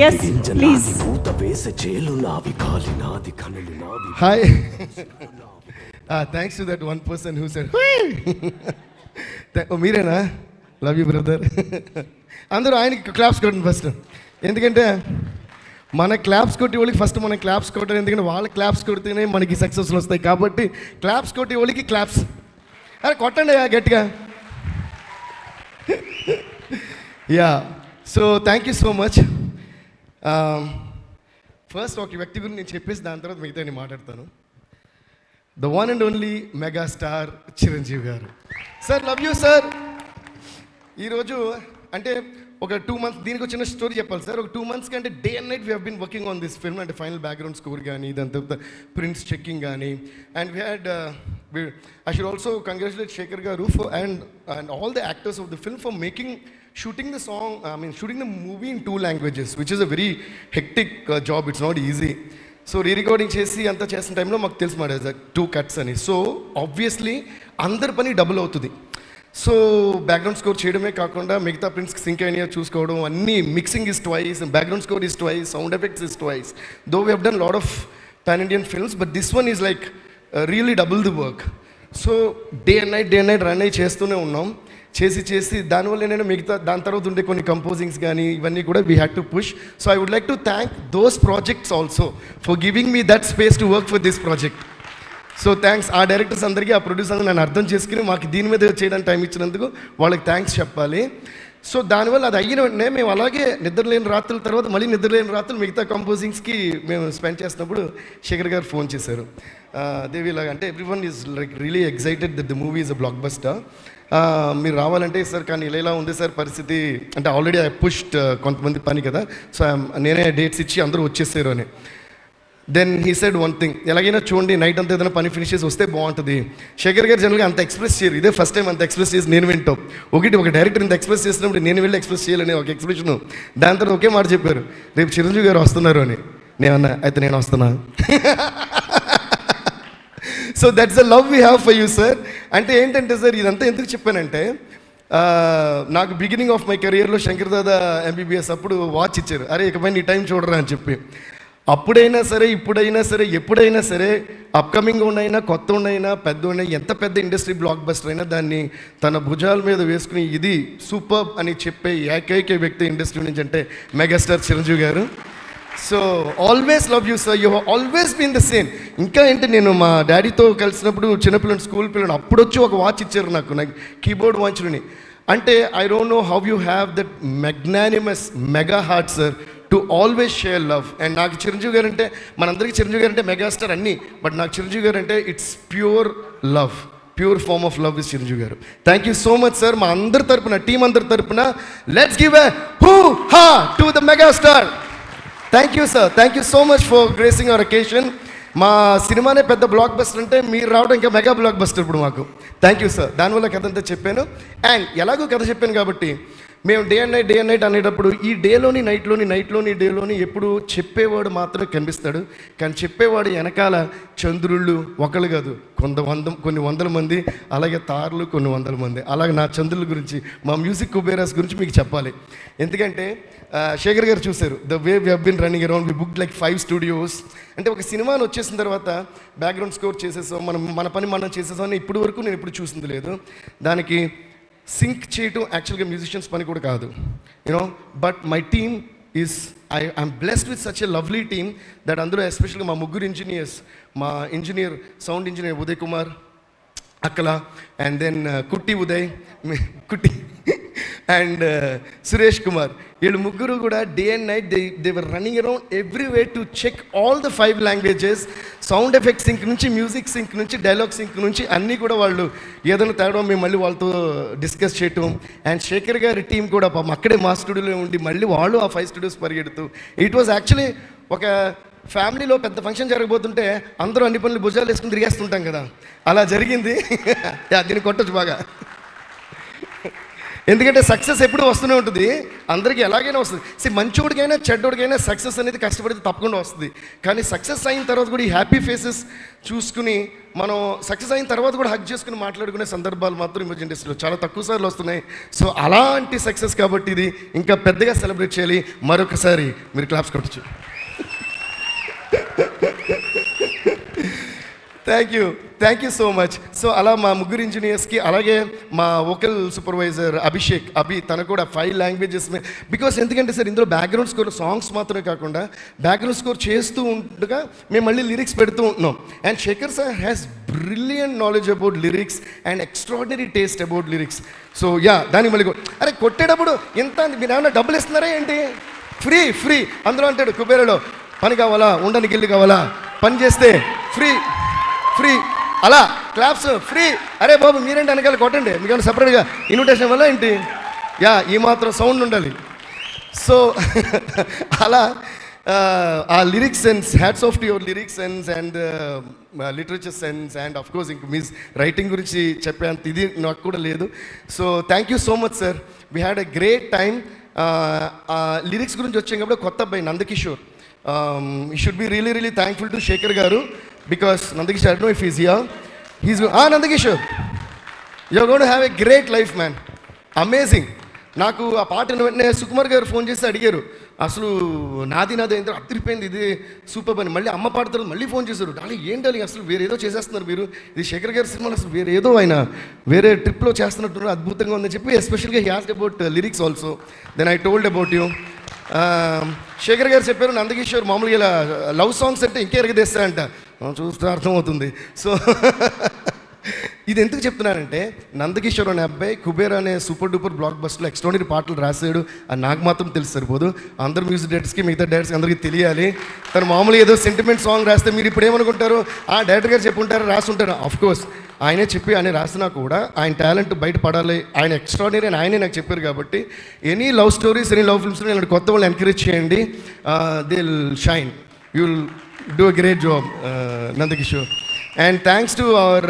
yes, please. మూత వేసే చేలు నావి కాలి నాది కనులు నావి hi thanks to that one person who said మీరేనా? లవ్ యూ బ్రదర్ అందరూ ఆయనకి క్లాప్స్ కొట్టండి ఫస్ట్ ఎందుకంటే మన క్లాప్స్ కొట్టి వాళ్ళకి ఫస్ట్ మనం క్లాప్స్ కొట్టాలి ఎందుకంటే వాళ్ళ క్లాప్స్ కొడితేనే మనకి సక్సెస్లు వస్తాయి. కాబట్టి క్లాప్స్ కొట్టి వాళ్ళకి క్లాప్స్ అరే కొట్టండి గట్టిగా. Yeah so thank you so much Um, first ఒక వ్యక్తి గురించి నేను చెప్పేసి దాని తర్వాత మిగతా నేను మాట్లాడతాను. The one and only mega star Chiranjeevi గారు. సార్ లవ్ యూ సార్ ఈరోజు అంటే ఒక టూ మంత్స్ దీనికి వచ్చిన స్టోరీ చెప్పాలి సార్ ఒక టూ మంత్స్ కంటే day and night we been working on this film అంటే ఫైనల్ బ్యాక్గ్రౌండ్ స్కోర్ కానీ దాని తర్వాత ప్రింట్స్ చెక్కింగ్ కానీ and we had I should also congratulate Shekhar గారు for and and all the actors of the film for making shooting the song I mean shooting the movie in two languages which is a very hectic job it's not easy so re-recording చేసి అంతా చేసిన టైంలో మాకు తెలుసు మాట two cuts అని. So obviously అందరి పని డబుల్ అవుతుంది. సో బ్యాక్గ్రౌండ్ స్కోర్ చేయడమే కాకుండా మిగతా ప్రింట్స్కి సింక్ అయినా చూసుకోవడం అన్నీ mixing is twice background score is twice sound effects is twice though we have done lot of pan Indian films but this one is like really double the work so day and night day and night run అయ్యి చేస్తూనే ఉన్నాం. చేసి చేసి దానివల్ల నేను మిగతా దాని తర్వాత ఉండే కొన్ని కంపోజింగ్స్ కానీ ఇవన్నీ కూడా we had to push so I would like to thank those projects also for giving me that space to work for this project so thanks uh directors అందరికీ ఆ ప్రొడ్యూసర్ నన్ను అర్థం చేసుకుని మాకు దీని మీద చేయడానికి టైం ఇచ్చినందుకు వాళ్ళకి థ్యాంక్స్ చెప్పాలి. సో దానివల్ల అది అయిన వెంటనే మేము అలాగే నిద్రలేని రాత్రుల తర్వాత మళ్ళీ నిద్రలేని రాత్రులు మిగతా కంపోజింగ్స్కి మేము స్పెండ్ చేసినప్పుడు శేఖర్ గారు ఫోన్ చేశారు. దేవి ఇలాగ అంటే everyone is like really excited that the movie is a blockbuster మీరు రావాలంటే సార్ కానీ ఇలా ఇలా ఉంది సార్ పరిస్థితి అంటే ఆల్రెడీ ఐ పుష్డ్ కొంతమంది పని కదా సో నేనే డేట్స్ ఇచ్చి అందరూ వచ్చేసారు అని. Then he said one thing ఎలాగైనా చూడండి నైట్ అంతా ఏదైనా పని ఫినిష్ చేసి వస్తే బాగుంటుంది. శేఖర్ గారు జనరల్గా అంత ఎక్స్ప్రెస్ చేయరు ఇదే ఫస్ట్ టైం అంత ఎక్స్ప్రెస్ చేసి నేను వింటాం. ఒకటి ఒక డైరెక్టర్ ఇంత ఎక్స్ప్రెస్ చేసినప్పుడు నేను వెళ్ళి ఎక్స్ప్రెస్ చేయలేని ఒక ఎక్స్ప్రెషన్ దాని తర్వాత ఒకే మాట చెప్పారు రేపు చిరంజీవి గారు వస్తున్నారు అని. నేనన్నా అయితే నేను వస్తున్నా. So that's the love we have for you sir అంటే ఏంటంటే సార్ ఇదంతా ఎందుకు చెప్పానంటే నాకు బిగినింగ్ ఆఫ్ మై కెరియర్లో శంకర్ దాదా ఎంబీబీఎస్ అప్పుడు వాచ్ ఇచ్చారు. అరే ఇకపై నీ టైం చూడరా అని చెప్పి. అప్పుడైనా సరే ఇప్పుడైనా సరే ఎప్పుడైనా సరే అప్కమింగ్ ఉండైనా కొత్త ఉండైనా పెద్ద ఉండైనా ఎంత పెద్ద ఇండస్ట్రీ బ్లాక్ బస్టర్ అయినా దాన్ని తన భుజాల మీద వేసుకుని ఇది సూపర్ అని చెప్పే ఏకైక వ్యక్తి ఇండస్ట్రీ నుంచి అంటే మెగాస్టార్ చిరంజీవి గారు. So always love you sir you always been the same ఇంకా ఏంటి నేను మా డాడీతో కలిసినప్పుడు చిన్నపిల్లని స్కూల్ పిల్లలు అప్పుడు వచ్చి ఒక వాచ్ ఇచ్చారు నాకు నాకు కీబోర్డ్ వాచ్ని అంటే I don't know how you have that magnanimous mega heart sir to always share love and నాకు చిరంజీవి గారు అంటే మనందరికీ చిరంజీవి గారు అంటే మెగాస్టార్ అన్నీ. బట్ నాకు చిరంజీవి గారు అంటే it's pure love pure form of love is Chiranjeevi garu. Thank you so much sir మా అందరి తరపున టీం అందరి తరపున let's give a hoo ha to the megastar thank you sir thank you so much for gracing our occasion మా సినిమానే పెద్ద blockbuster అంటే మీరు రావడం ఇంకా మెగా బ్లాక్ బస్టర్ ఇప్పుడు మాకు. థ్యాంక్ యూ సార్ దానివల్ల కథ అంతా చెప్పాను. అండ్ ఎలాగో కథ చెప్పాను కాబట్టి మేము day and night day and night అనేటప్పుడు ఈ డేలోని నైట్లోని నైట్లోని డేలోని ఎప్పుడు చెప్పేవాడు మాత్రమే కనిపిస్తాడు కానీ చెప్పేవాడు వెనకాల చంద్రుళ్ళు ఒకళ్ళు కాదు. కొంత వంద కొన్ని వందల మంది అలాగే తారులు కొన్ని వందల మంది. అలాగే నా చంద్రుల గురించి మా మ్యూజిక్ కుబేరాస్ గురించి మీకు చెప్పాలి. ఎందుకంటే శేఖర్ గారు చూశారు. The way we been running around we book like five studios అంటే ఒక సినిమాని వచ్చేసిన తర్వాత బ్యాక్గ్రౌండ్ స్కోర్ చేసేసాం. మనం మన పని మనం చేసేసాం అని ఇప్పుడు వరకు నేను ఇప్పుడు చూసింది లేదు. దానికి సింక్ చేయటం యాక్చువల్గా మ్యూజిషియన్స్ పని కూడా కాదు. You know but my team is I I'm blessed with such a lovely team that అందులో ఎస్పెషల్గా మా ముగ్గురు ఇంజనీర్స్ మా engineer sound engineer Uday Kumar Akkala and then కుట్టి ఉదయ్ మీ- కుట్టి అండ్ సురేష్ కుమార్ వీళ్ళు ముగ్గురు కూడా day and night they they're running around every way to check all the five languages sound effect sync నుంచి మ్యూజిక్ సింక్ నుంచి డైలాగ్ సింక్ నుంచి అన్నీ కూడా వాళ్ళు ఏదైనా తేడా మేము మళ్ళీ వాళ్ళతో డిస్కస్ చేయటం. అండ్ శేఖర్ గారి టీం కూడా పాపం అక్కడే మా స్టూడియోలో ఉండి మళ్ళీ వాళ్ళు ఆ ఫైవ్ స్టూడియోస్ పరిగెడుతూ. ఇట్ వాజ్ యాక్చువల్లీ ఒక ఫ్యామిలీలో పెద్ద ఫంక్షన్ జరగబోతుంటే అందరూ అన్ని పనులు భుజాలు వేసుకుని తిరిగేస్తుంటాం కదా. అలా జరిగింది. దీన్ని కొట్టచ్చు బాగా. ఎందుకంటే సక్సెస్ ఎప్పుడు వస్తూనే ఉంటుంది. అందరికీ ఎలాగైనా వస్తుంది. సి మంచోడికైనా చెడ్డోడికైనా సక్సెస్ అనేది కష్టపడితే తప్పకుండా వస్తుంది. కానీ సక్సెస్ అయిన తర్వాత కూడా ఈ హ్యాపీ ఫేసెస్ చూసుకుని మనం సక్సెస్ అయిన తర్వాత కూడా హక్ చేసుకుని మాట్లాడుకునే సందర్భాలు మాత్రం ఇమేజ్ ఇండస్ట్రీలో చాలా తక్కువ సార్లు వస్తున్నాయి. సో అలాంటి సక్సెస్ కాబట్టి ఇది ఇంకా పెద్దగా సెలబ్రేట్ చేయాలి. మరొకసారి మీరు క్లాప్స్ కొట్టచ్చు. Thank you thank you so much so అలా మా ముగ్గురు ఇంజనీర్స్కి అలాగే మా వోకల్ సూపర్వైజర్ అభిషేక్ అభి తన కూడా ఫైవ్ లాంగ్వేజెస్ బికాస్ ఎందుకంటే సార్ ఇందులో బ్యాక్గ్రౌండ్ స్కోర్ సాంగ్స్ మాత్రమే కాకుండా బ్యాక్గ్రౌండ్ స్కోర్ చేస్తూ ఉండగా మేము మళ్ళీ లిరిక్స్ పెడుతూ ఉంటున్నాం. And Shekhar sir has brilliant knowledge about lyrics and extraordinary taste about lyrics so ya దానికి మళ్ళీ అరే కొట్టేటప్పుడు ఎంత మీరు ఏమన్నా డబ్బులు ఇస్తున్నారా ఏంటి? ఫ్రీ ఫ్రీ అందులో అంటాడు కుబేరలో పని కావాలా? ఉండనికి ఇల్లు కావాలా? పని చేస్తే ఫ్రీ ఫ్రీ అలా క్లాప్స్ ఫ్రీ అరే బాబు మీరేంటి వెనకాల కొట్టండి? మీకు ఏమైనా సపరేట్గా ఇన్విటేషన్ వల్ల ఏంటి? యా ఈ మాత్రం సౌండ్ ఉండాలి. సో అలా ఆ, lyrics sense hats off to your lyrics sense and literature sense and of course ఇంక మీస్ రైటింగ్ గురించి చెప్పేంత ఇది నాకు కూడా లేదు. So thank you so much sir we had a great time lyrics గురించి వచ్చేటప్పుడు కొత్త అబ్బాయి Nandakishore. He should be really really thankful to Shekhar garu. Because Nandakishore no if is ya he's ah Nandakishore you're gonna have a great life man amazing నాకు ఆ పాట వెంటనే సుకుమార్ గారు phone చేసి అడిగారు. అసలు నాది నాది ఏంటో అదిరిపోయింది ఇది సూపర్ అని. మళ్ళీ అమ్మ పాడతారు మళ్ళీ ఫోన్ చేశారు. డాలి ఏంటి అసలు వేరేదో చేసేస్తున్నారు మీరు. ఇది శేఖర్ గారి సినిమాలు అసలు వేరే ఏదో ఆయన వేరే ట్రిప్లో చేస్తున్నట్టు అద్భుతంగా ఉందని చెప్పి ఎస్పెషల్గా he ask about lyrics also then I told about you Shekhar garu చెప్పారు నందకిషోర్ మామూలుగా ఇలా లవ్ సాంగ్స్ అంటే ఇంకే ఎరగదేస్తారంట చూస్తే అర్థమవుతుంది. సో ఇది ఎందుకు చెప్తున్నానంటే నందకిషోర్ అనే అబ్బాయి కుబేర్ అనే సూపర్ డూపర్ బ్లాక్ బస్టర్లో ఎక్స్ట్రాడినరీ పాటలు రాసాడు అది నాకు మాత్రం తెలుసు సరిపోదు. అందరు మ్యూజిక్ డైరెక్టర్స్కి మిగతా డైరెక్టర్స్కి అందరికీ తెలియాలి. తను మామూలుగా ఏదో సెంటిమెంట్ సాంగ్ రాస్తే మీరు ఇప్పుడు ఏమనుకుంటారు? ఆ డైరెక్టర్ గారు చెప్పుంటారు రాసుంటారు ఆఫ్ కోర్స్ ఆయనే చెప్పి ఆయన రాసినా కూడా ఆయన టాలెంట్ బయటపడాలి ఆయన ఎక్స్ట్రాడినరీ అని ఆయనే నాకు చెప్పారు కాబట్టి any love stories any love films ఇలాంటి కొత్త వాళ్ళని ఎంకరేజ్ చేయండి. They shine you will do a great job Nandakishore and thanks to our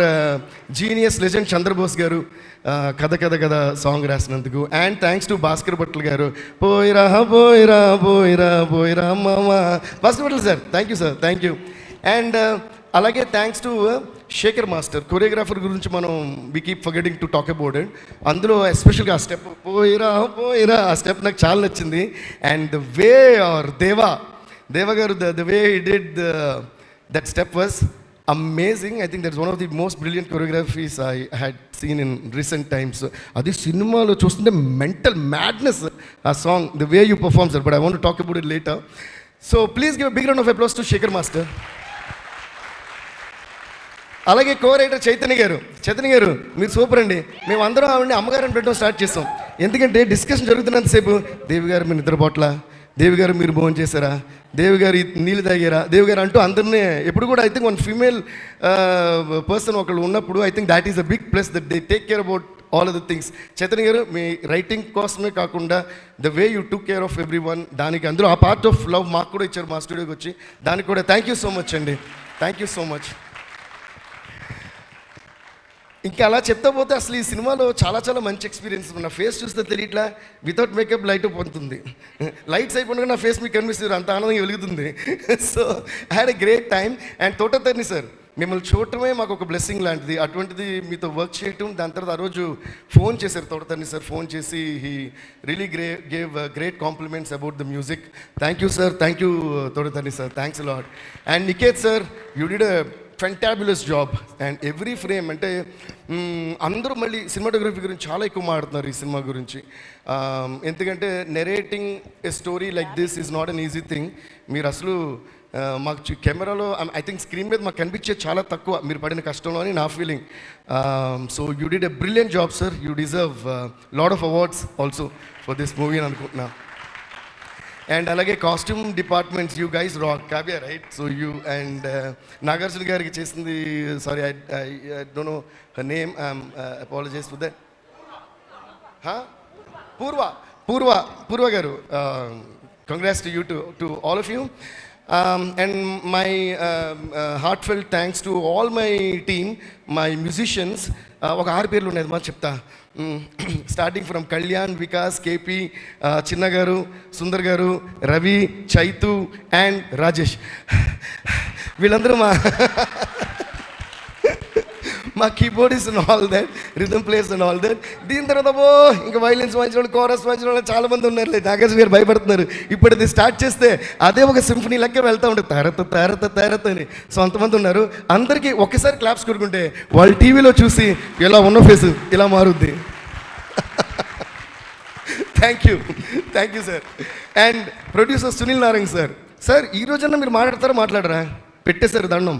genius legend Chandrabose garu కథ కథ కథ song రాసినందుకు and thanks to Bhaskar Bhatla garu పోయిరా పోయిరా పోయిరా పోయిరా మామ Bhaskar Bhatla sir thank you sir thank you and అలాగే thanks to Shekhar master choreographer గురించి మనం we keep forgetting to talk about it అందులో ఎస్పెషల్గా ఆ స్టెప్ పోయిరా పోయిరా ఆ స్టెప్ నాకు చాలా నచ్చింది. And the way are Deva దేవగారు the the way did that step was amazing I think that's one of the most brilliant choreographies I had seen in recent times అది సినిమాలో చూస్తుంటే మెంటల్ మ్యాడ్నెస్ ఆ song the way you perform sir but I want talk about it later so please give big round of applause to Shekhar master అలాగే co writer Chaitanya గారు చైతన్య గారు మీరు super అండి. మేము అందరం ఆవిడని అమ్మగారిని పెట్టడం స్టార్ట్ చేస్తాం ఎందుకంటే డిస్కషన్ జరుగుతున్నంతసేపు దేవి గారు మీరు నిద్రపోట్ల? దేవి గారు మీరు భోజనం చేశారా? దేవి గారు నీళ్ళు తాగారా? దేవి గారు అంటూ అందరినీ ఎప్పుడు కూడా I think one female person ఒకళ్ళు ఉన్నప్పుడు I think that is a big plus that they take care about all of the things Chaitanya garu me writing కోసమే కాకుండా the way you took care of everyone దానికి అందరూ ఆ part of love మాకు కూడా ఇచ్చారు మా స్టూడియోకి వచ్చి. దానికి కూడా థ్యాంక్ యూ సో మచ్ అండి. థ్యాంక్ యూ సో మచ్ ఇంకా అలా చెప్తా పోతే అసలు ఈ సినిమాలో చాలా చాలా మంచి ఎక్స్పీరియన్స్ నా ఫేస్ చూస్తే తెలియట్లా వితౌట్ మేకప్ లైట్ పొందుతుంది లైట్స్ అయిపోయినా నా ఫేస్ మీకు కనిపిస్తుంది అంత ఆనందంగా వెలుగుతుంది. So I had a great time and Thotatharani sir మిమ్మల్ని చూడటమే మాకు ఒక బ్లెస్సింగ్ లాంటిది. అటువంటిది మీతో వర్క్ చేయటం దాని తర్వాత ఆ రోజు ఫోన్ చేశారు తోటతర్ని సార్ ఫోన్ చేసి he really gre gave great compliments about the music thank you sir thank you Thotatharani sir thanks lot and Niketh sir you did fantabulous job and every frame అంటే అందరూ మళ్ళీ cinematography గురించి చాలా ఎక్కువ మాట్లాడుతున్నారు ఈ సినిమా గురించి. ఎందుకంటే narrating a story like this is not an easy thing మీరు అసలు మాకు కెమెరాలో ఐ థింక్ స్క్రీన్ మీద మాకు కనిపించేది చాలా తక్కువ. మీరు పడిన కష్టంలో అని నా feeling so you did a brilliant job sir you deserve lot of awards also for this movie అని అనుకుంటున్నాను. అండ్ అలాగే costume departments you guys rock Kavya right so you and Nagarjuna గారికి చేసింది sorry I don't know name apologise for that Purva Purva Purva garu congrats to you to to all of you and my my thanks to all my team my musicians ఒక ఆరు పేర్లు ఉన్నాయి మా చెప్తా. Starting from Kalyan Vikas KP Chinna garu Sundar గారు Ravi Chaitu and Rajesh. వీళ్ళందరూ మా మా keyboard is all that rhythm plays and all that దీని తర్వాత ఓ ఇంకా వైలెన్స్ వాయించిన వాళ్ళు కోరస్ వాయించిన వాళ్ళు చాలా మంది ఉన్నారు లేదు నాగేష్ గారు భయపడుతున్నారు. ఇప్పుడు ఇది స్టార్ట్ చేస్తే అదే ఒక సింఫనీ లెక్క వెళ్తా ఉంటుంది. తరత తరత తరత అని. సో అంతమంది ఉన్నారు. అందరికీ ఒకేసారి క్లాప్స్ కొడుకుంటే వాళ్ళు టీవీలో చూసి ఇలా ఉన్న ఫేస్ ఇలా మారుద్ది. Thank you thank you sir and producer Sunil Narayan sir sir ఈ రోజన్నా మీరు మాట్లాడతారా మాట్లాడరా? పెట్టేశారు దండం.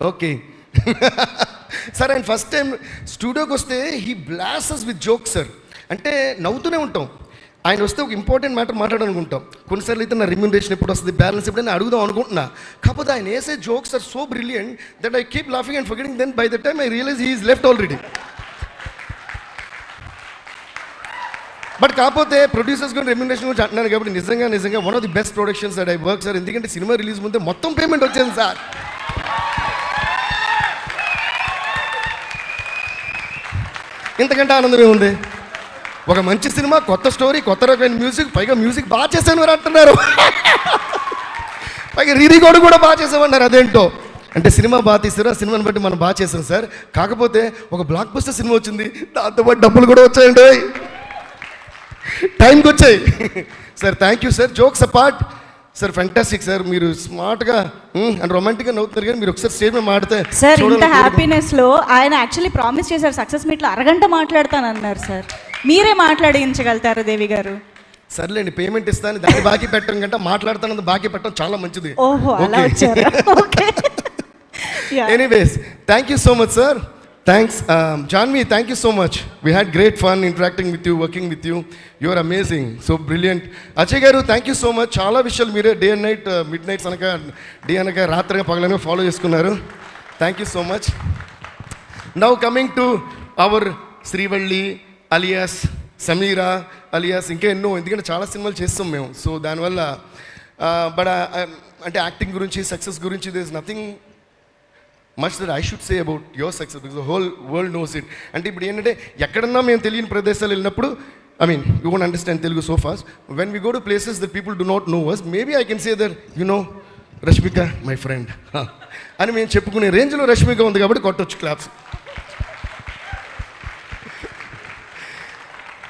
ఓకే సార్ ఆయన ఫస్ట్ టైం స్టూడియోకి వస్తే he blesses with joke sir అంటే నవ్వుతూనే ఉంటాం. ఆయన వస్తే ఒక ఇంపార్టెంట్ మ్యాటర్ మాట్లాడాలనుకుంటాం. కొన్నిసార్లు అయితే నా రిమ్యూనరేషన్ ఎప్పుడు వస్తుంది బ్యాలెన్స్ ఎప్పుడైనా అడుగుదాం అనుకుంటున్నా. కాకపోతే ఆయన వేసే jokes are so brilliant that I keep laughing and forgetting then by the time I realize he's left already but కాకపోతే ప్రొడ్యూసర్స్ కూడా రెమ్యునరేషన్ గురించి అంటున్నాను కాబట్టి నిజంగా నిజంగా one of the best productions that I work sir ఎందుకంటే సినిమా release ముందే మొత్తం పేమెంట్ వచ్చింది సార్ ఇంతకంటే ఆనందమే ఉంది ఒక మంచి సినిమా కొత్త స్టోరీ కొత్త రకమైన మ్యూజిక్ పైగా మ్యూజిక్ బాగా చేశాను అని అంటున్నారు. పైగా రీరికార్డు కూడా బాగా చేసామన్నారు అదేంటో? అంటే సినిమా బాగా తీసారు? ఆ సినిమాని బట్టి మనం బాగా చేసాం సార్. కాకపోతే ఒక బ్లాక్ బస్టర్ సినిమా వచ్చింది. దాంతోపాటు డబ్బులు కూడా వచ్చాయండి. టైంకి వచ్చాయి. Sir thank you sir. Jokes apart sir fantastic sir మీరు స్మార్ట్గా అండ్ రొమాంటిక్గా నవ్వుతున్నారు కానీ మీరు ఒకసారి స్టేజ్ మీద మాడితే సార్ ఇంత హ్యాపీనెస్లో ఆయన యాక్చువల్లీ ప్రామిస్ చేశారు సక్సెస్ మీట్లో అరగంట మాట్లాడతానన్నారు సార్ మీరే మాట్లాడించగలుగుతారు దేవి గారు. సర్లేండి పేమెంట్ ఇస్తాను దాన్ని బాకీ పెట్టడం కంటే మాట్లాడుతానని బాకీ పెట్టడం చాలా మంచిది. ఓహో అలా వచ్చారు? Okay anyways thank you so much sir thanks Janhvi thank you so much we had great fun interacting with you working with you your amazing so brilliant Ajay garu thank you so much చాలా విషయాలు మీరే day and night midnights అనక day అనక రాత్రిగా పగలనే follow చేసుకున్నారు. Thank you so much now coming to our Srivalli alias Sameera alias ఇంకా ఎన్నో ఎందుకంటే చాలా సినిమాలు చేస్తాం మేము. సో దానివల్ల బట్ అంటే యాక్టింగ్ గురించి సక్సెస్ గురించి this nothing much that I should say about your success because whole world knows it అంటే ఇప్పుడు ఏంటంటే ఎక్కడన్నా మేము తెలియని ప్రదేశాలు వెళ్ళినప్పుడు I mean you won't understand Telugu so fast when we go to places that people do not know us maybe I can say there you know Rashmika my friend అని మేము చెప్పుకునే రేంజ్లో రష్మిక ఉంది కాబట్టి కొట్టొచ్చు claps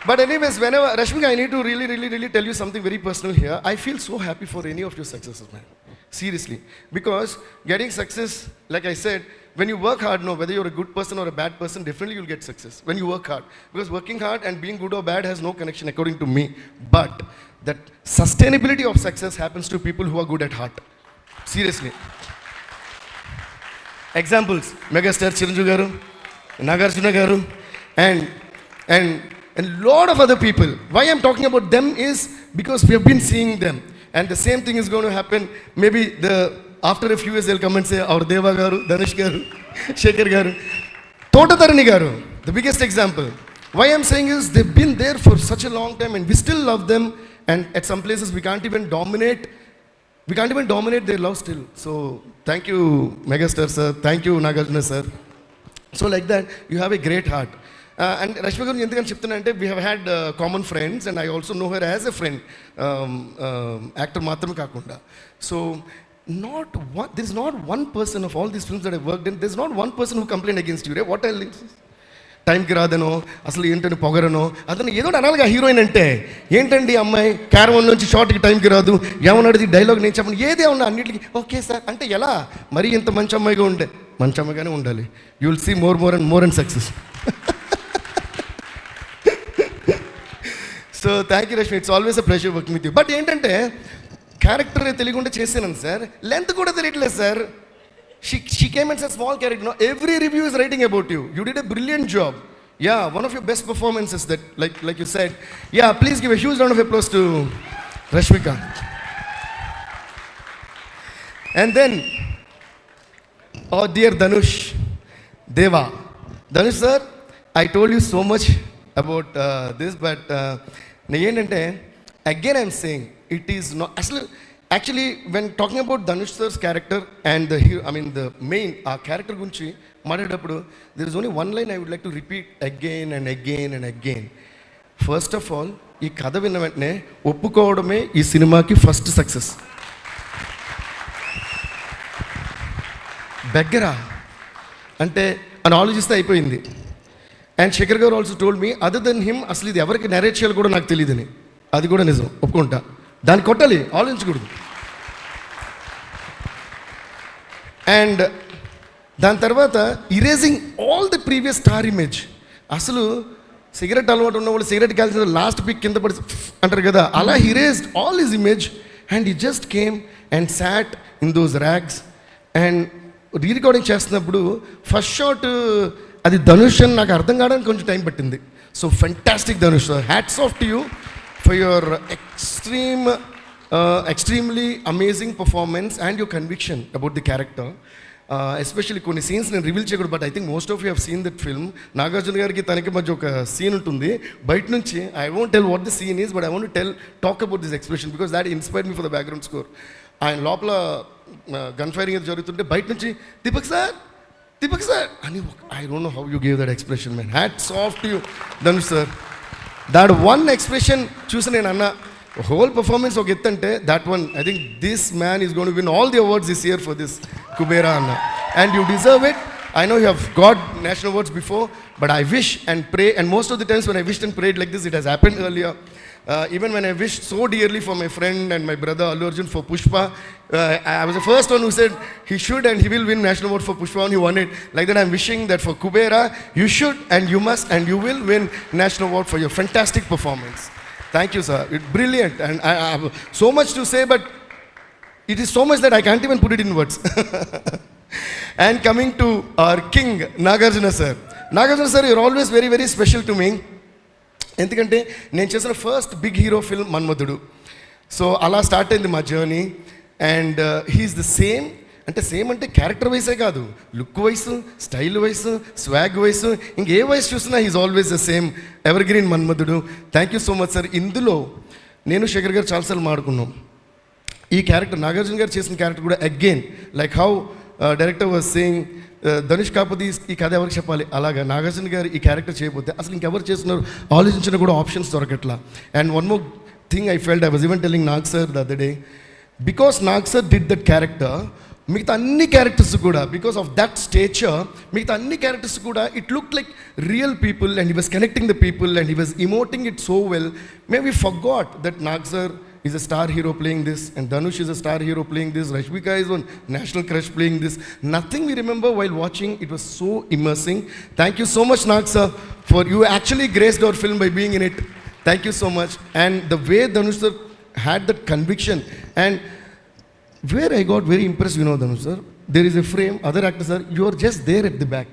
But anyways, whenever Rashmika I need to really really really tell you something very personal here I feel so happy for any of your success man. Seriously, because getting success, like I said, when you work hard, no, whether you're a good person or a bad person, definitely you'll get success when you work hard. Because working hard and being good or bad has no connection, according to me. But that sustainability of success happens to people who are good at heart. Seriously. Examples: Megastar Chiranjeevi garu, Nagarjuna garu, and and and lot of other people. Why I'm talking about them is because we have been seeing them, and the same thing is going to happen. Maybe the after a few years they'll come and say, our Deva Garu, Danish Garu, Shekhar Garu, Totatarani Garu, the biggest example. Why I'm saying is they've been there for such a long time and we still love them. And at some places we can't even dominate. We can't even dominate their love still. So thank you, Megastar sir. Thank you, Nagarjuna sir. So like that, you have a great heart. And Rashmi గురించి ఎందుకని చెప్తున్నా అంటే we have had common friends and I also know her as a friend actor మాత్రమే కాకుండా. So not one this not one person of all these films that I work in this not one person who complaint against you ray what I టైంకి రాదనో అసలు ఏంటని పొగరనో అతను ఏదో అనాలిగా heroine అంటే ఏంటండి ఈ అమ్మాయి? క్యారవన్ నుంచి షార్ట్కి టైంకి రాదు. ఏమన్నాడు డైలాగ్ నేను చెప్పను. ఏదే ఉన్నా అన్నిటికీ ఓకే సార్. అంటే ఎలా? మరీ ఇంత మంచి అమ్మాయిగా ఉండే మంచి అమ్మాయిగానే ఉండాలి. You will see more more and more and success so thank you Rashmi it's always a pressure working with you but ఏంటంటే క్యారెక్టర్ తెలియకుండా చేసాను సార్ లెంత్ కూడా తెలియట్లేదు sir she she came and sir small character no every review is writing about you you did a brilliant job ya one of your best performances that like like you said ya please give a huge round of applause to Rashmika and then Oh, dear Dhanush Deva Dhanush sir I told you so much about this but నేను ఏంటంటే again I'm saying it is no అసలు actually when talking about Dhanush sir's character and the hero I mean the main ah character గురించి మాట్లాడేటప్పుడు there is only one line I would like to repeat again and again and again first of all ఈ కథ విన్న వెంటనే ఒప్పుకోవడమే ఈ సినిమాకి first success దగ్గర అంటే అని ఆలోచిస్తే అయిపోయింది. And Shekhar garu also told me other then him అసలు ఇది ఎవరికి నెరేట్ చేయాలి కూడా నాకు తెలియదని అది కూడా నిజం ఒప్పుకుంటా దాన్ని కొట్టాలి ఆలోచించకూడదు అండ్ దాని తర్వాత erasing all the previous star image అసలు సిగరెట్ అలవాటు ఉన్న వాళ్ళు సిగరెట్ కాల్చిన లాస్ట్ పిక్ కింద పడి అంటారు కదా అలా erased all his image and he just came and sat in those rags and re recording చేస్తున్నప్పుడు ఫస్ట్ షాట్ అది ధనుష్ అని నాకు అర్థం కావడానికి కొంచెం టైం పట్టింది. So fantastic Dhanush hats off to you for your extreme extremely amazing performance and your conviction about the character especially కొన్ని scenes నేను రివీల్ చేయకూడదు but I think most of you have seen that film Nagarjuna గారికి తనకి మధ్య ఒక scene ఉంటుంది. బయట నుంచి I won't tell what the scene is but I want tell talk about this expression because that inspire me for the background score ఆయన లోపల gun firing అది జరుగుతుంటే బయట నుంచి దీపక్ సార్ దీపక్ సార్ అని I don't know how you gave that expression man hats off to you Dhanush sir that one expression చూసి నేను అన్న హోల్ పర్ఫార్మెన్స్ ఒక ఎత్తు అంటే that one I think this man is gonna win all the awards this year for this Kubera అన్న. And you deserve it I know you have got national awards before but I wish and pray and most of the times one I wish and prayed like this it has happen earlier Uh, even when I wished so dearly for my friend and my brother Allu Arjun for Pushpa, uh, I was the first one who said he should and he will win national award for Pushpa, and he won it. Like that, I'm wishing that for Kubera, you should and you must and you will win national award for your fantastic performance. Thank you, sir. It's brilliant, and I, I have so much to say, but it is so much that I can't even put it in words. and coming to our king, Nagarjuna sir. Nagarjuna sir, you're always very, very special to me. ఎందుకంటే నేను చేసిన first big hero film Manmadhudu. So అలా start అయింది మా journey and he's the same అంటే same అంటే character వైసే కాదు. Look wise style wise swag wise ఇంకే వైస్ చూసినా he's always the same evergreen Manmadhudu. Thank you so much sir ఇందులో నేను శేఖర్ గారు చాలాసార్లు మాడుకున్నాం ఈ క్యారెక్టర్ నాగార్జున గారు చేసిన క్యారెక్టర్ కూడా again like how director was saying Dhanush కాకపోతే ఈ- కథ ఎవరికి చెప్పాలి? అలాగా. నాగార్జున గారు ఈ క్యారెక్టర్ చేయకపోతే అసలు ఇంకెవరు చేస్తున్నారు? ఆలోచించిన కూడా options దొరకట్లా. And one more thing I felt I was even telling Nag sir the other day because Nag sir did that character మిగతా అన్ని క్యారెక్టర్స్ కూడా బికాస్ ఆఫ్ దట్ స్టేచర్ మిగతా అన్ని క్యారెక్టర్స్ కూడా it look like real people and he was connecting the people and he was emoting it so well may we forgot that Nag sir is a star hero playing this, and Danush is a star hero playing this. Rashmika is one national crush playing this. Nothing we remember while watching. It was so immersing. Thank you so much, Nag sir, for you actually graced our film by being in it. Thank you so much. And the way Danush sir had that conviction and where I got very impressed, you know, Dhanush sir, there is a frame, other actors are, you are just there at the back.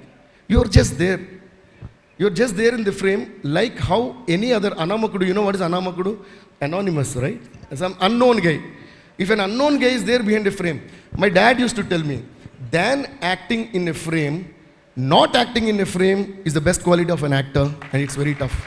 You are just there. You're just there in the frame, like how any other Anamakudu, you know what is Anamakudu? Anonymous, right? Some unknown guy. If an unknown guy is there behind a frame, my dad used to tell me, than acting in a frame, not acting in a frame is the best quality of an actor, and it's very tough.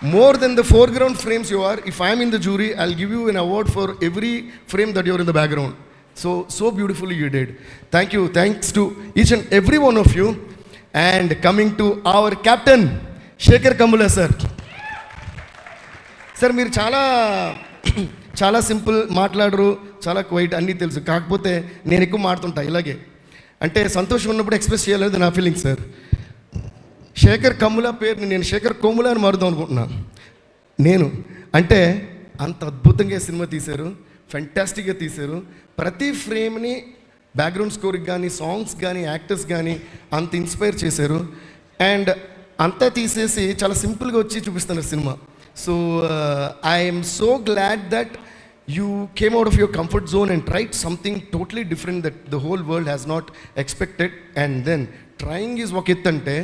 More than the foreground frames you are, if I'm in the jury, I'll give you an award for every frame that you're in the background. So, so beautifully you did. Thank you. Thanks to each and every one of you. And coming to our captain Sekhar Kambula, sir sir మీరు చాలా చాలా simple మాట్లాడరు చాలా quiet అన్నీ తెలుసు. కాకపోతే నేను ఎక్కువ మాడుతుంటా ఇలాగే. అంటే సంతోషం ఉన్నప్పుడు ఎక్స్ప్రెస్ చేయలేదు నా ఫీలింగ్ సార్ శేఖర్ కమ్ముల పేరుని నేను శేఖర్ కొమ్ముల అని మారుదాం అనుకుంటున్నాను నేను అంటే అంత అద్భుతంగా సినిమా తీశారు ఫెంటాస్టిక్గా తీశారు. ప్రతి ఫ్రేమ్ని బ్యాక్గ్రౌండ్ స్కోర్కి కానీ సాంగ్స్ కానీ యాక్టర్స్ కానీ అంత ఇన్స్పైర్ చేశారు. అండ్ అంతా తీసేసి చాలా సింపుల్గా వచ్చి చూపిస్తున్నారు cinema. So I'm so glad that you came out of your comfort zone and tried something totally different that the whole world has not expected and then trying is ఒక ఎత్ అంటే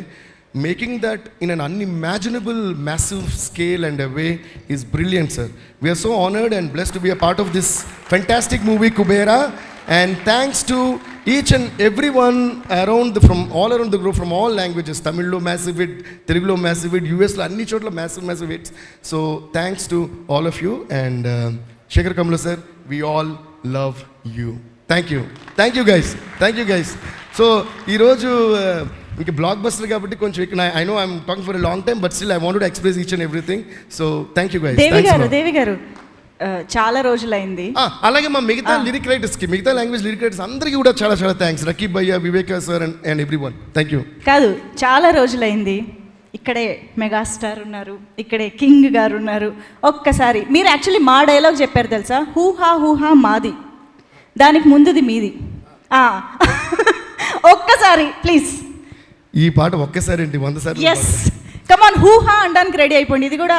making that in an unimaginable massive scale and a way is brilliant sir we're so honoured and blessed be a part of this fantastic movie Kubera and thanks to each and everyone around the, from all around the globe from all languages tamil lo massive hit telugu massive hit us లో అన్ని చోట్ల massive massive hits so thanks to all of you and uh, Sekhar Kammula sir we all love you thank you thank you guys thank you guys so ఈరోజు uh, ఇంక blockbuster కాబట్టి కొంచెం ఇక్కడ I know I'm talking for a long time but still I want express each and everything so thank you guys Devi garu Devi garu చాలా రోజులైంది. అలాగే మా మిగతా లిరిక్ రైటర్స్కి మిగతా లాంగ్వేజ్ లిరిక్ రైటర్స్ అందరికీ కూడా చాలా చాలా థ్యాంక్స్ రకీబ్ భయ్య Viveka sir and and everyone thank you కాదు చాలా రోజులైంది. ఇక్కడే మెగాస్టార్ ఉన్నారు ఇక్కడే కింగ్ గారు ఉన్నారు. ఒక్కసారి మీరు యాక్చువల్లీ మా డైలాగ్ చెప్పారు తెలుసా? హూహా హూహా మాది. దానికి ముందుది మీది. ఒక్కసారి ప్లీజ్ ఈ పాట ఒక్కసారి అండి వంద సార్లు ఎస్ కమాన్ హూహా అనడానికి రెడీ అయిపోయింది ఇది కూడా